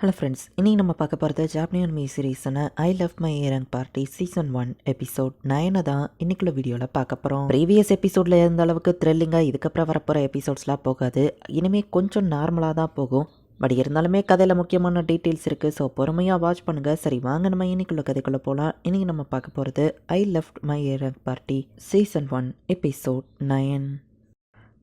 Hello friends இன்றைக்கி நம்ம பார்க்க போகிறது ஜாப்னியன் மீ சீரீஸான ஐ லவ் மை ஏரங் பார்ட்டி சீசன் ஒன் எபிசோட் நயனை தான் இன்னைக்குள்ள வீடியோவில் பார்க்க போகிறோம் ப்ரீவியஸ் எபிசோடில் இருந்த அளவுக்கு த்ரில்லிங்காக இதுக்கப்புறம் வரப்போகிற எபிசோட்ஸ்லாம் போகாது. இனிமேல் கொஞ்சம் நார்மலாக தான் போகும். பட் இருந்தாலுமே கதையில் முக்கியமான டீட்டெயில்ஸ் இருக்குது ஸோ பொறுமையாக வாட்ச் பண்ணுங்கள் சரி வாங்க நம்ம இன்னைக்குள்ள கதைக்குள்ளே போகலாம் இன்றைக்கி நம்ம பார்க்க போகிறது I left my ஏரங் party season one episode nine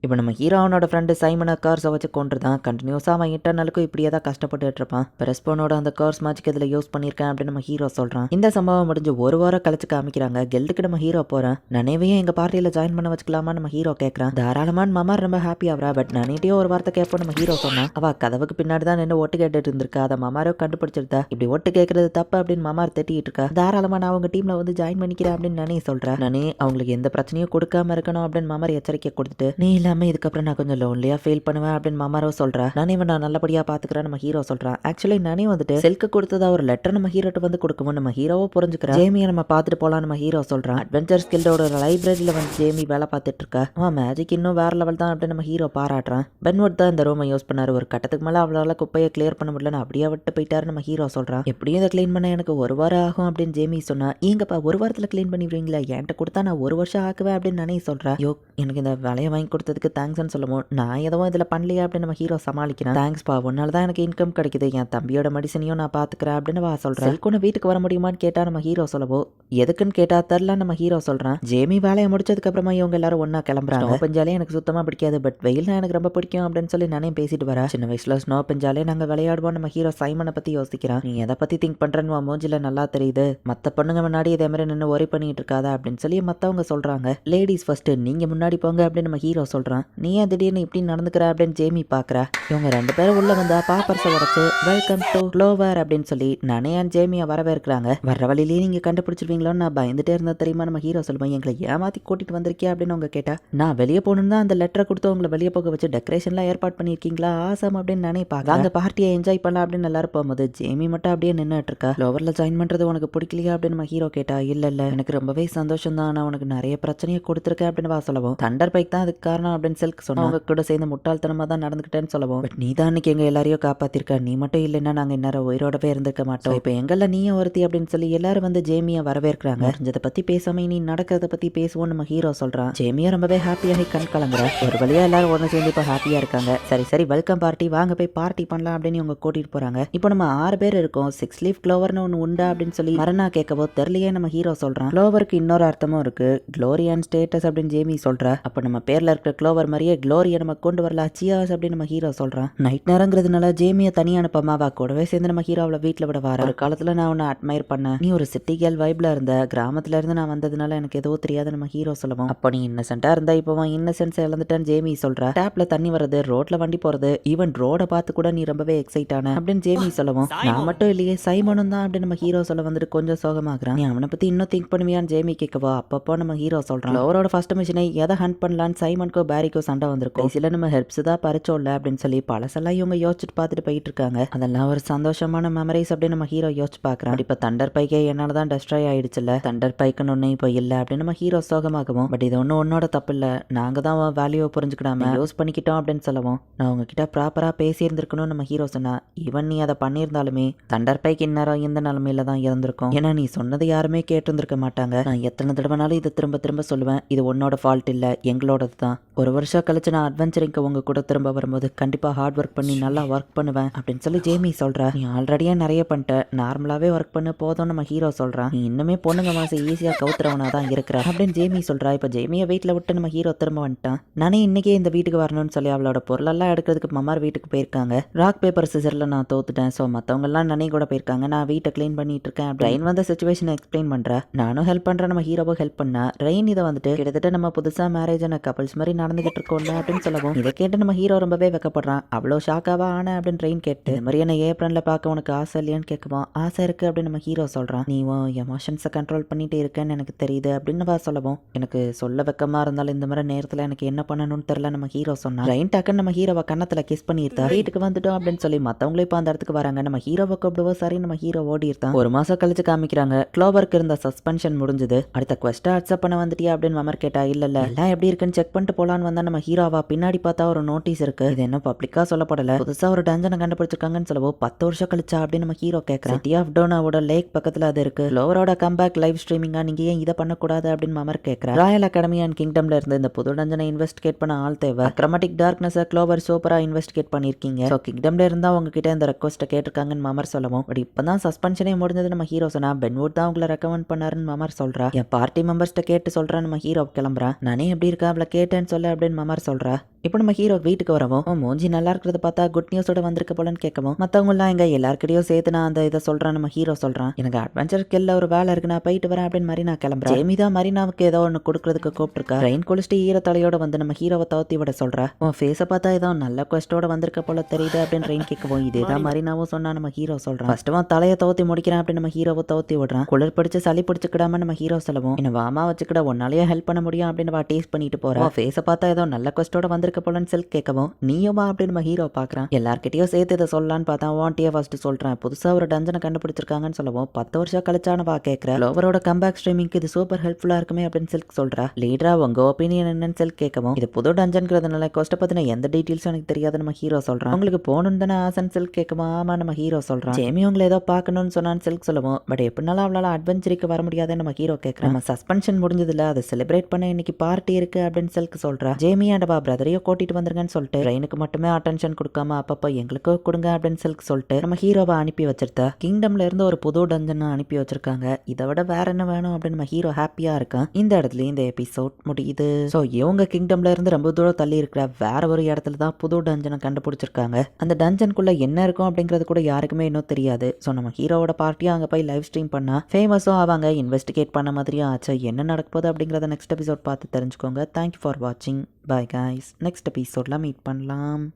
இப்போ நம்ம ஹீரோவனோட ஃப்ரெண்டு சைமனை கார்ஸை வச்சு கொண்டு தான் கண்டினியூஸாக அவன் இன்டர்னலுக்கும் இப்படியே தான் கஷ்டப்பட்டுட்டு இருப்பான். பெரஸ்போனோட அந்த கார்ஸ் மேட்ச்க்கு இதில் யூஸ் பண்ணியிருக்கேன் அப்படின்னு நம்ம ஹீரோ சொல்கிறான் இந்த சம்பவம் முடிஞ்சு ஒரு வாரம் கழிச்சு காமிக்கிறாங்க. கெல்டுக்கு நம்ம ஹீரோ போகிறேன் நனைவையும் எங்கள் பார்ட்டியில் ஜாயின் பண்ண வச்சுக்கலாமா நம்ம ஹீரோ கேட்குறான் தாராளமான மாமா ரொம்ப ஹாப்பி ஆகிறா பட் நனைட்டையும் ஒரு வார்த்தை கேட்போம் நம்ம ஹீரோ சொன்னான். அவள் கதவுக்கு பின்னாடி தான் நின்று ஒட்டு கேட்டுட்டு இருந்திருக்கா. அதை மாமாரோ கண்டுபிடிச்சிருந்தா. இப்படி ஒட்டு கேட்கறது தப்பு அப்படின்னு மாமார் திட்டிகிட்டு இருக்கா. தாராளமாக நான் அவங்க டீமில் வந்து ஜாயின் பண்ணிக்கிறேன் அப்படின்னு நானே சொல்கிறேன் நானே அவங்களுக்கு எந்த பிரச்சனையும் கொடுக்காம இருக்கணும் அப்படின்னு மாமார் எச்சரிக்கை கொடுத்துட்டு நீ இல்லை இல்லாமல் இதுக்கப்புறம் நான் கொஞ்சம் லோன்லியாக ஃபீல் பண்ணுவேன் அப்படின்னு மமாரோ சொல்கிறேன் நானே நான் நல்லபடியாக பார்த்துக்கிறேன் நம்ம ஹீரோ சொல்கிறான் ஆக்சுவலி நானே வந்துட்டு செல்க்கு கொடுத்ததா ஒரு லெட்டர் நம்ம ஹீரோட்டு வந்து கொடுக்கவும் நம்ம ஹீரோவோ புரிஞ்சுக்கிறேன் ஜேமியை நம்ம பார்த்துட்டு போகலாம் நம்ம ஹீரோ சொல்கிறான் அட்வென்ச்சர் ஸ்கில்டோட லைப்ரரியில் வந்து ஜேமி வேலை பார்த்துட்டு இருக்கா. அவன் மேஜிக் இன்னும் வேற லெவல் தான் அப்படின்னு நம்ம ஹீரோ பாராட்டுறான் பென்வர்ட் தான் இந்த ரூமை யூஸ் பண்ணார். ஒரு கட்டத்துக்கு மேலே அவளால் குப்பையை கிளியர் பண்ண முடியல அப்படியே விட்டு போயிட்டாரு நம்ம ஹீரோ சொல்கிறான் எப்படியும் இதை க்ளீன் பண்ண எனக்கு ஒரு வாரம் ஆகும் அப்படின்னு ஜேமி சொன்னா ஏங்கப்பா ஒரு வாரத்தில் க்ளீன் பண்ணிடுவீங்களா? என்கிட்ட கொடுத்தா நான் ஒரு வருஷம் ஆக்குவேன் அப்படின்னு நானே சொல்கிறேன் யோ எனக்கு இந்த வேலையை வாங்கி கொடுத்ததுக்கு தேங்க்ஸ்னு சொல்லுவோம் நான் எதுவும் இதில் பண்ணலையா அப்படின்னு நம்ம ஹீரோ சமாளிக்கிறேன். தேங்க்ஸ்பா உன்னால தான் எனக்கு இன்கம் கிடைக்குது. என் தம்பியோட மெடிசனையும் நான் பார்த்துக்கிறேன் அப்படின்னு வா சொல்கிறேன் செல்குன வீட்டுக்கு வர முடியுமான்னு கேட்டால் நம்ம ஹீரோ சொல்லவோ எதுக்குன்னு கேட்டால் தெரில நம்ம ஹீரோ சொல்கிறான் ஜேமி வேலையை முடிச்சதுக்கு அப்புறமா இவங்க எல்லாரும் ஒன்றா கிளம்புறாங்க. ஸ்னோ பெஞ்சாலே எனக்கு சுத்தமாக பிடிக்காது பட் வெயில்னா எனக்கு ரொம்ப பிடிக்கும் அப்படின்னு சொல்லி நானே பேசிட்டு வரேன். சின்ன வயசில் ஸ்னோ பெஞ்சாலே நாங்கள் விளையாடுவோம் நம்ம ஹீரோ சைமனை பற்றி யோசிக்கிறான். நீ எதை பற்றி திங்க் பண்ணுறேன்னு மூஞ்சில நல்லா தெரியுது. மற்ற பொண்ணுங்க முன்னாடி இதே மாதிரி நின்று ஒரே பண்ணிட்டு இருக்காதா அப்படின்னு சொல்லி மற்றவங்க சொல்கிறாங்க லேடிஸ் ஃபர்ஸ்ட் நீங்கள் முன்னாடி போங்க அப்படின்னு நம்ம ஹீரோ சொல்கிறான் நீ ஏன் திடீர்னு இப்படி நடந்துக்கிற அப்படின்னு ஜேமி பார்க்குறா இவங்க ரெண்டு பேரும் உள்ளே வந்தா பாப்பர்ஸை உடச்சு வெல்கம் டு க்ளோவர் அப்படின்னு சொல்லி நானே அண்ட் ஜேமியை வரவேற்கிறாங்க. வர்ற வழியிலேயே நீங்கள் கண்டுபிடிச்சிருவீங்களோன்னு நான் பயந்துட்டே இருந்தால் தெரியுமா? நம்ம ஹீரோ சொல்லுவேன் எங்களை ஏமாற்றி கூட்டிகிட்டு வந்திருக்கியா? அப்படின்னு அவங்க கேட்டா நான் வெளியே போகணுன்னு தான் அந்த லெட்டரை கொடுத்து உங்களை வெளியே போக வச்சு டெக்கரேஷன்லாம் ஏற்பாடு பண்ணியிருக்கீங்களா? ஆசம் அப்படின்னு நினைப்பாங்க பார்க்க அங்கே பார்ட்டியை என்ஜாய் பண்ணலாம் அப்படின்னு எல்லாரும் போகும்போது ஜேமி மட்டும் அப்படியே நின்றுட்டு இருக்கா. லோவரில் ஜாயின் பண்ணுறது உனக்கு பிடிக்கலையா? அப்படின்னு நம்ம ஹீரோ கேட்டா இல்லை இல்லை. எனக்கு ரொம்பவே சந்தோஷம் தான் நான் உனக்கு நிறைய பிரச்சனையை கொடுத்துருக்கேன் அப்படின்னு வா சொல்லவும். தண்டர் பைக் தான் அதுக்கு காரணம் அப்படின்னு செல்க்கு சொன்னா அவங்க கூட சேர்ந்து முட்டாள்தனமாக தான் நடந்துக்கிட்டேன்னு சொல்லவும். பட் நீ தான் அன்னைக்கு எங்க எல்லாரையும் காப்பாத்திருக்க. நீ மட்டும் இல்லைன்னா நாங்கள் இந்நேரம் உயிரோடவே இருந்திருக்க மாட்டோம். இப்போ எங்கெல்லாம் நீயும் ஒருத்தி அப்படின்னு சொல்லி எல்லாரும் வந்து ஜேமியை வரவேற்கிறாங்க. இதை பத்தி பேசாம நீ நடக்கிறத பத்தி பேசுவோம் நம்ம ஹீரோ சொல்றான். ஜேமியா ரொம்பவே ஹாப்பியாகி கண் கலங்குற ஒரு வழியா எல்லாரும் ஒன்று சேர்ந்து இப்போ ஹாப்பியா இருக்காங்க. சரி சரி வெல்கம் பார்ட்டி வாங்க போய் பார்ட்டி பண்ணலாம் அப்படின்னு இவங்க கூட்டிட்டு போறாங்க. இப்போ நம்ம ஆறு பேர் இருக்கோம். சிக்ஸ் லீஃப் க்ளோவர்னு ஒன்று உண்டா அப்படின்னு சொல்லி மரணா கேட்கவோ தெரியலையே நம்ம ஹீரோ சொல்றான். க்ளோவருக்கு இன்னொரு அர்த்தமும் இருக்கு. க்ளோரி அண்ட் ஸ்டேட்டஸ் அப்படின்னு ஜேமி சொல்றா. அப்போ நம்ம பேர்ல இருக்கிற க்ளோவர் மாதிரியே க்ளோரியை நம்ம கொண்டு வரலாம். சியாஸ் அப்படின்னு நம்ம ஹீரோ சொல்றான். நைட் நேரங்கிறதுனால ஜேமியை தனியாக அனுப்ப மாவா கூடவே சேர்ந்து நம்ம ஹீரோ அவளை வீட்டில் விட வர ஒரு காலத்துல நான் உன்னை அட்மையர் பண்ணேன். நீ ஒரு சிட்டி கேர்ள் வைப்ல இருந்த. கிராமத்துல இருந்து நான் வந்ததுனால எனக்கு எதுவும் தெரியாது நம்ம ஹீரோ சொல்லுவோம். அப்போ நீ இன்னசென்ட்டா இருந்தா இப்போ அவன் இன்னசென்ஸ் இழந்துட்டேன்னு ஜேமி சொல்றா. டேப்ல தண்ணி வர்றது ரோட்ல வண்டி போறது ஈவன் ரோட பார்த்து கூட நீ ரொம்பவே எக்ஸைட் ஆன அப்படின்னு ஜேமி சொல்லவும். நான் மட்டும் இல்லையே சைமனும் தான் அப்படின்னு நம்ம ஹீரோ சொல்ல வந்துட்டு கொஞ்சம் சோகமாகறான். நீ அவனை பத்தி இன்னும் திங்க் பண்ணுவியான்னு ஜேமி கேட்கவா அப்பப்போ நம்ம ஹீரோ சொல்றான். அவரோட ஃபர்ஸ்ட் மிஷினை எதை ஹண்ட் பண்ணலான்னு சைமனுக்கு பேரிக்கோ சண்டை வந்திருக்கும். சில நம்ம ஹெல்ப்ஸ் தான் பறிச்சோம்ல அப்படின்னு சொல்லி பழசெல்லாம் இவங்க யோசிச்சுட்டு பார்த்துட்டு போயிட்டு இருக்காங்க. அதெல்லாம் ஒரு சந்தோஷமான மெமரிஸ் அப்படின்னு நம்ம ஹீரோ யோசிச்சு பார்க்கறான். இப்போ தண்டர் பைக்கே என்னால தான் டெஸ்ட்ராய் ஆயிடுச்சுல தண்டர் பைக்குன்னு ஒன்று இப்போ இல்லை அப்படின்னு நம்ம ஹீரோ சோகமாகவும் பட் இது ஒன்றும் உன்னோட தப்பு இல்லை. நாங்கள் தான் வேல்யூவை புரிஞ்சுக்கிடாம யூஸ் பண்ணிக்கிட்டோம் அப்படின்னு சொல்லவும் நான் உங்ககிட்ட ப்ராப்பராக பேசியிருந்திருக்கணும்னு நம்ம ஹீரோ சொன்னா ஈவன் நீ அதை பண்ணியிருந்தாலுமே தண்டர் பைக் இந்நேரம் இந்த நிலமையில தான் இருந்திருக்கும் ஏன்னா நீ சொன்னது யாருமே கேட்டிருந்திருக்க மாட்டாங்க. நான் எத்தனை தடவைனாலும் இதை திரும்ப திரும்ப சொல்லுவேன். இது உன்னோட ஃபால்ட் இல்லை எங்களோடது தான். ஒரு வருஷம் கழிச்சு நான் அட்வென்ச்சரிங்க்கு உங்க கூட திரும்ப வரும்போது கண்டிப்பாக ஹார்ட் ஒர்க் பண்ணி நல்லா ஒர்க் பண்ணுவேன் அப்படின்னு சொல்லி ஜேமி சொல்கிறா நீ ஆல்ரெடியே நிறைய பண்ணிட்ட? நார்மலாகவே ஒர்க் பண்ணு போதும் நம்ம ஹீரோ சொல்கிறான் நீ இன்னுமே பொண்ணுங்க மாசம் ஈஸியாக கவுத்துறவனா தான் இருக்கிற. அப்படின்னு ஜேமி சொல்கிறா இப்போ ஜேமியை வீட்டில் விட்டு நம்ம ஹீரோ திரும்ப வந்துட்டான். நானே இன்னைக்கே இந்த வீட்டுக்கு வரணும்னு சொல்லி அவளோட பொருளெல்லாம் எடுக்கிறதுக்கு மம்மார் வீட்டுக்கு போயிருக்காங்க. ராக் பேப்பர் சிசரில் நான் தோத்துட்டேன். ஸோ மற்றவங்கலாம் நனி கூட போயிருக்காங்க. நான் வீட்டை க்ளீன் பண்ணிட்டு இருக்கேன் ரெயின் வந்த சுச்சுவேஷனை எக்ஸ்பிளைன் பண்ணுறேன் நானும் ஹெல்ப் பண்ணுறேன் நம்ம ஹீரோவும் ஹெல்ப் பண்ணா. ரெயின் இதை வந்துட்டு கிட்டத்தட்ட நம்ம புதுசாக மேரேஜ் ஆன கப்பல்ஸ் மாதிரி நடந்துகிட்டு இருக்கோம்ல அப்படின்னு சொல்லவும். இதை கேட்டு நம்ம ஹீரோ ரொம்பவே வெக்கப்படுறான். அவ்வளோ ஷாக்காவா ஆன அப்படின்னு ட்ரெயின் கேட்டு இந்த மாதிரி என்ன ஏப்ரனில் பார்க்க உனக்கு ஆசை இல்லையான்னு கேட்குவோம் ஆசை இருக்கு அப்படின்னு நம்ம ஹீரோ சொல்கிறான் நீ எமோஷன்ஸை கண்ட்ரோல் பண்ணிட்டு இருக்கேன்னு எனக்கு தெரியுது அப்படின்னு வா சொல்லவும். எனக்கு சொல்ல வெக்கமா இருந்தாலும் இந்த மாதிரி நேரத்தில் எனக்கு என்ன பண்ணணும்னு தெரியல நம்ம ஹீரோ சொன்னா. ரைன் டக்குன்னு நம்ம ஹீரோவை கன்னத்தில் கிஸ் பண்ணியிருந்தா வீட்டுக்கு வந்துட்டோம் அப்படின்னு சொல்லி மற்றவங்களும் இப்போ அந்த இடத்துக்கு வராங்க. நம்ம ஹீரோவை கூப்பிடுவோம் சரி நம்ம ஹீரோ ஓடி இருந்தான் ஒரு மாசம் கழிச்சு காமிக்கிறாங்க. க்ளோவருக்கு இருந்த சஸ்பென்ஷன் முடிஞ்சது. அடுத்த கொஸ்ட்டை அக்செப்ட் பண்ண வந்துட்டியா அப்படின்னு மமர் கேட்டா இல்ல இல்ல எல்லாம் எப்படி இருக்குன்னு செக் பண்ணிட்டு போலான்னு பண்ணலான்னு வந்தா நம்ம ஹீரோவா பின்னாடி பார்த்தா ஒரு நோட்டீஸ் இருக்கு. இது என்ன பப்ளிக்கா சொல்லப்படல. புதுசா ஒரு டஞ்சனை கண்டுபிடிச்சிருக்காங்கன்னு சொல்லவோ பத்து வருஷம் கழிச்சா அப்படின்னு நம்ம ஹீரோ கேட்கறேன் சிட்டி ஆஃப் டோனாவோட லேக் பக்கத்துல அது இருக்கு. லோவரோட கம்பேக் லைவ் ஸ்ட்ரீமிங்கா நீங்க ஏன் இதை பண்ணக்கூடாது அப்படின்னு மமர் கேட்கறேன் ராயல் அகாடமி அண்ட் கிங்டம்ல இருந்து இந்த புது டஞ்சனை இன்வெஸ்டிகேட் பண்ண ஆள் தேவை. அக்ரமட்டிக் டார்க்னஸ் க்ளோவர் சூப்பரா இன்வெஸ்டிகேட் பண்ணிருக்கீங்க. ஸோ கிங்டம்ல இருந்தா உங்ககிட்ட இந்த ரெக்வஸ்ட்டை கேட்டிருக்காங்கன்னு மமர் சொல்லவும். பட் இப்பதான் சஸ்பென்ஷனே முடிஞ்சது நம்ம ஹீரோ சொன்னா பென்வுட் தான் உங்களை ரெக்கமெண்ட் பண்ணாருன்னு மமர் சொல்றா. என் பார்ட்டி மெம்பர்ஸ்ட்ட கேட்டு சொல்றேன் நம்ம ஹீரோ கிளம்புறேன் நானே எப்படி இருக்கா அவளை கேட்டேன்னு சொல்ல அப்படின்னு மமர் சொல்கிறா இப்போ நம்ம ஹீரோ வீட்டுக்கு வரவும் "உன் மூஞ்சி நல்லா இருக்கிறத பார்த்தா குட் நியூஸோட வந்திருக்க போலன்னு கேட்கவும் மற்றவங்களாம் எங்க எல்லாருக்கிட்டையும் சேர்த்து நான் அந்த இதை சொல்றேன் நம்ம ஹீரோ சொல்றான். எனக்கு அட்வென்ச்சர் கெல்ல ஒரு வேலை இருக்கு நான் போயிட்டு வரேன் அப்படின்னு மாதிரி நான் கிளம்புறேன். ஜெமி தான் மரினாவுக்கு ஏதோ ஒன்று கொடுக்கறதுக்கு கூப்பிட்டுருக்கா. ரெயின் குளிச்சுட்டு ஈரத்தலையோட வந்து நம்ம ஹீரோவை தவத்தி விட சொல்றா. உன் ஃபேஸை பார்த்தா ஏதோ நல்ல கொஸ்டோட வந்திருக்க போல தெரியுது அப்படின்னு ரெயின் கேட்கவும் இதே தான் மரினாவும் சொன்னா நம்ம ஹீரோ சொல்றான். ஃபர்ஸ்ட் அவன் தலையை தவத்தி முடிக்கிறேன் அப்படின்னு நம்ம ஹீரோவை தவத்தி விடுறான். குளிர் பிடிச்சு சளி பிடிச்சிக்கிடாம நம்ம ஹீரோ சொல்லவும் என்ன வாமா வச்சுக்கிட உன்னாலேயே ஹெல்ப் பண்ண முடியும் அப்படின்னு வா டேஸ்ட் பண்ணிட்டு போறா. ஃபேஸை பார்த்தா ஏதோ நல்ல கொஸ்டோட வந்திருக்க போலன்னு செல்க் கேட்கவும் நீயுமா அப்படின்னு நம்ம ஹீரோ பார்க்குறான். எல்லார்கிட்டயும் சேர்த்து இதை சொல்லலான்னு பார்த்தா வாண்டியே ஃபர்ஸ்ட் சொல்றேன். புதுசா ஒரு டஞ்சனை கண்டுபிடிச்சிருக்காங்கன்னு சொல்லவும் பத்து வருஷம் கழிச்சான வா கேட்கற. லோவரோட கம்பேக் ஸ்ட்ரீமிங்க்கு இது சூப்பர் ஹெல்ப்ஃபுல்லாக இருக்குமே அப்படின்னு செல்க் சொல்றா. லீடரா உங்க ஒப்பீனியன் என்னன்னு செல்க் கேட்கவும் இது புது டஞ்சன்கிறதுனால கோஸ்ட்டை பற்றின எந்த டீட்டெயில்ஸும் எனக்கு தெரியாது நம்ம ஹீரோ சொல்கிறான் உங்களுக்கு போகணும்னு தானே ஆசைன்னு செல்க் கேட்கவும் ஆமாம் நம்ம ஹீரோ சொல்றான். ஜேமி உங்களை ஏதோ பார்க்கணும்னு சொன்னான்னு செல்க் சொல்லுவோம் பட் எப்படினாலும் அவளால அட்வென்ச்சருக்கு வர முடியாதுன்னு நம்ம ஹீரோ கேட்கறேன். நம்ம சஸ்பென்ஷன் முடிஞ்சதுல அதை செலிப்ரேட் பண்ண இன்னைக்கு பார்ட்டி இருக்கு அப்படின்னு செல்க் சொல்றா. ஜேமி அண்ட் பா பிரதரையும் கூட்டிட்டு வந்துருங்கன்னு சொல்லிட்டு ட்ரெயினுக்கு மட்டுமே அட்டென்ஷன் கொடுக்காம அப்பப்போ எங்களுக்கு கொடுங்க அப்படின்னு சொல்லி சொல்லிட்டு நம்ம ஹீரோவை அனுப்பி வச்சிருந்தா கிங்டம்ல இருந்து ஒரு புது டஞ்சன் அனுப்பி வச்சிருக்காங்க. இதை விட வேற என்ன வேணும் அப்படின்னு நம்ம ஹீரோ ஹாப்பியா இருக்கான். இந்த இடத்துல இந்த எபிசோட் முடியுது. ஸோ இவங்க கிங்டம்ல இருந்து ரொம்ப தூரம் தள்ளி இருக்கிற வேற ஒரு இடத்துல தான் புது டஞ்சனை கண்டுபிடிச்சிருக்காங்க. அந்த டஞ்சனுக்குள்ள என்ன இருக்கும் அப்படிங்கிறது கூட யாருக்குமே இன்னும் தெரியாது. ஸோ நம்ம ஹீரோவோட பார்ட்டியும் அங்கே போய் லைவ் ஸ்ட்ரீம் பண்ணா ஃபேமஸும் ஆவாங்க இன்வெஸ்டிகேட் பண்ண மாதிரியும் ஆச்சு. என்ன நடக்க போகுது அப்படிங்கிறத நெக்ஸ்ட் எபிசோட் பார்த்து தெரிஞ்சுக்கோங்க. தேங்க்யூ ஃபார் வாட்சிங் பாய் காய்ஸ் நெக்ஸ்ட் எபிசோடில் மீட் பண்ணலாம்.